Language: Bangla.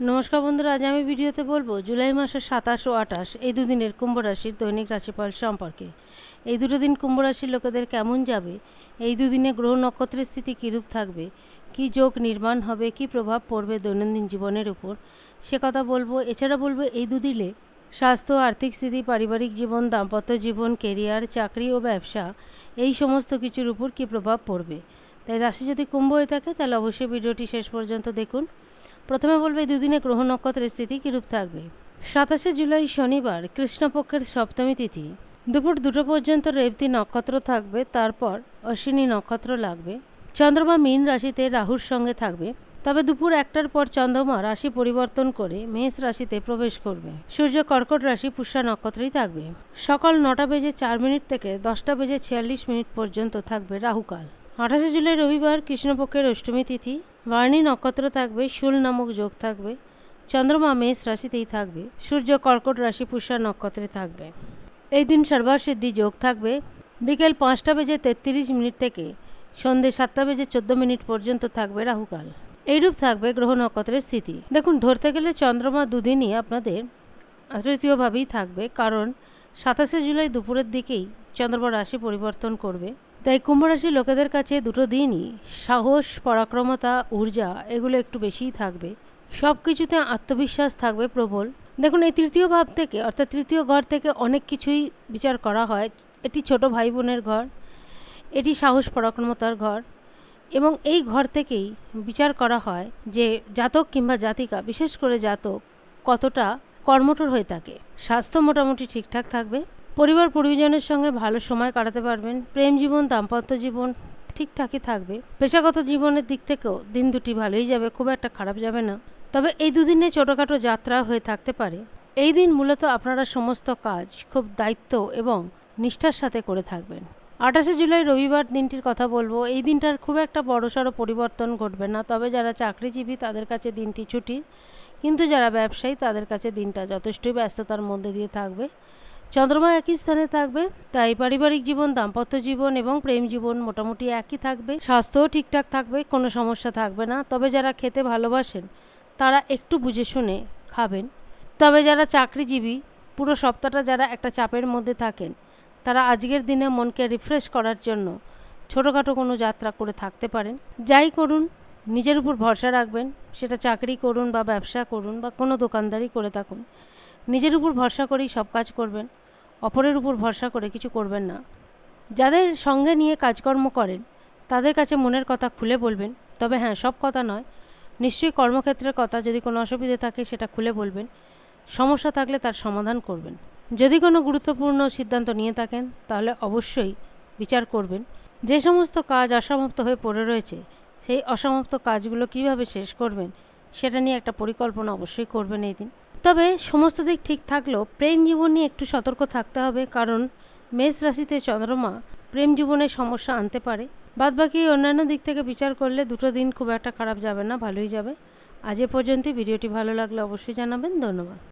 নমস্কার বন্ধুরা, আজ আমি ভিডিওতে বলব জুলাই মাসের সাতাশ ও আঠাশ, এই দুদিনের কুম্ভ রাশির দৈনিক রাশিফল সম্পর্কে। এই দুটো দিন কুম্ভ রাশির লোকেদের কেমন যাবে? এই দুদিনে গ্রহ নক্ষত্রের স্থিতি কীরূপ থাকবে? কি যোগ নির্মাণ হবে? কি প্রভাব পড়বে দৈনন্দিন জীবনের উপর? সে কথা বলব। এছাড়া বলব, এই দুদিনে স্বাস্থ্য, আর্থিক স্থিতি, পারিবারিক জীবন, দাম্পত্য জীবন, কেরিয়ার, চাকরি ও ব্যবসা, এই সমস্ত কিছুর উপর কী প্রভাব পড়বে? তাই রাশি যদি কুম্ভ হয়ে থাকে, তাহলে অবশ্যই ভিডিওটি শেষ পর্যন্ত দেখুন। প্রথমে বলবে, দুদিনে গ্রহ নক্ষত্রের স্থিতি কীরূপ থাকবে? সাতাশে জুলাই শনিবার, কৃষ্ণপক্ষের সপ্তমী তিথি। দুপুর দুটো পর্যন্ত রেবতী নক্ষত্র থাকবে, তারপর অশ্বিনী নক্ষত্র লাগবে। চন্দ্রমা মীন রাশিতে রাহুর সঙ্গে থাকবে। তবে দুপুর একটার পর চন্দ্রমা রাশি পরিবর্তন করে মেষ রাশিতে প্রবেশ করবে। সূর্য কর্কট রাশি পুষ্যা নক্ষত্রেই থাকবে। সকাল নটা বেজে চার মিনিট থেকে দশটা বেজে ছিয়াল্লিশ মিনিট পর্যন্ত থাকবে রাহুকাল। আঠাশে জুলাই রবিবার কৃষ্ণপক্ষের অষ্টমী তিথি। বার্ণী নক্ষত্র থাকবে, শুল নামক যোগ থাকবে, চন্দ্রমা মেষ রাশিতেই থাকবে, সূর্য কর্কট রাশি পুষ্যা নক্ষত্রে থাকবে। এই দিন সর্বাসিদ্ধি যোগ থাকবে, বিকেল পাঁচটা বেজে তেত্রিশ মিনিট থেকে সন্ধে সাতটা বেজে চোদ্দ মিনিট পর্যন্ত থাকবে রাহুকাল। এইরূপ থাকবে গ্রহ নক্ষত্রের স্থিতি। দেখুন, ধরতে গেলে চন্দ্রমা দুদিনই আপনাদের তৃতীয়ভাবেই থাকবে, কারণ সাতাশে জুলাই দুপুরের দিকেই চন্দ্রমা রাশি পরিবর্তন করবে। তাই কুম্ভ রাশির লোকেদের কাছে দুটো দিনই, সাহস, পরাক্রমতা, ঊর্জা, এগুলো একটু বেশিই থাকবে। সব কিছুতে আত্মবিশ্বাস থাকবে প্রবল। দেখুন, এই তৃতীয় ভাব থেকে, অর্থাৎ তৃতীয় ঘর থেকে অনেক কিছুই বিচার করা হয়। এটি ছোট ভাই বোনের ঘর, এটি সাহস, পরাক্রমতার ঘর। এবং এই ঘর থেকেই বিচার করা হয় যে জাতক কিংবা জাতিকা, বিশেষ করে জাতক, কতটা কর্মঠোর হয়ে থাকে। স্বাস্থ্য মোটামুটি ঠিকঠাক থাকবে। পরিবার পরিজনের সঙ্গে ভালো সময় কাটাতে পারবেন। প্রেম জীবন, দাম্পত্য জীবন ঠিকঠাকই থাকবে। পেশাগত জীবনের দিক থেকেও দিন দুটি ভালোই যাবে, খুব একটা খারাপ যাবে না। তবে এই দুদিনে ছোটোখাটো যাত্রা হয়ে থাকতে পারে। এই দিন মূলত আপনারা সমস্ত কাজ, খুব দায়িত্ব এবং নিষ্ঠার সাথে করে থাকবেন। আঠাশে জুলাই রবিবার দিনটির কথা বলব। এই দিনটার খুব একটা বড়সড় পরিবর্তন ঘটবে না। তবে যারা চাকরিজীবী, তাদের কাছে দিনটি ছুটি। কিন্তু যারা ব্যবসায়ী, তাদের কাছে দিনটা যথেষ্টই ব্যস্ততার মধ্যে দিয়ে থাকবে। চন্দ্রমা একই স্থানে থাকবে, তাই পারিবারিক জীবন, দাম্পত্য জীবন এবং প্রেম জীবন মোটামুটি একই থাকবে। স্বাস্থ্যও ঠিকঠাক থাকবে, কোনো সমস্যা থাকবে না। তবে যারা খেতে ভালোবাসেন, তারা একটু বুঝে শুনে খাবেন। তবে যারা চাকরিজীবী, পুরো সপ্তাহটা যারা একটা চাপের মধ্যে থাকেন, তারা আজকের দিনে মনকে রিফ্রেশ করার জন্য ছোটোখাটো কোনো যাত্রা করে থাকতে পারেন। যাই করুন, নিজের উপর ভরসা রাখবেন, সেটা চাকরি করুন বা ব্যবসা করুন বা কোনো দোকানদারি করে থাকুন। নিজের উপর ভরসা করেই সব কাজ করবেন। অপরের উপর ভরসা করে কিছু করবেন না। যাদের সঙ্গে নিয়ে কাজকর্ম করেন, তাদের কাছে মনের কথা খুলে বলবেন, তবে হ্যাঁ সব কথা নয়। নিশ্চয়ই কর্মক্ষেত্রের কথা যদি কোনো অসুবিধে থাকে, সেটা খুলে বলবেন। সমস্যা থাকলে তার সমাধান করবেন। যদি কোনো গুরুত্বপূর্ণ সিদ্ধান্ত নিয়ে থাকেন, তাহলে অবশ্যই বিচার করবেন। যে সমস্ত কাজ অসমাপ্ত হয়ে পড়ে রয়েছে, সেই অসমাপ্ত কাজগুলো কীভাবে শেষ করবেন, সেটা নিয়ে একটা পরিকল্পনা অবশ্যই করবেন এই দিন। তবে সমস্ত দিক ঠিক থাকলেও প্রেম জীবন নিয়ে একটু সতর্ক থাকতে হবে, কারণ মেষ রাশিতে চন্দ্রমা প্রেম জীবনে সমস্যা আনতে পারে। বাদবাকি অন্যান্য দিক থেকে বিচার করলে দুটো দিন খুব একটা খারাপ যাবে না, ভালোই যাবে। আজ এ পর্যন্তই, ভিডিওটি ভালো লাগলে অবশ্যই জানাবেন, ধন্যবাদ।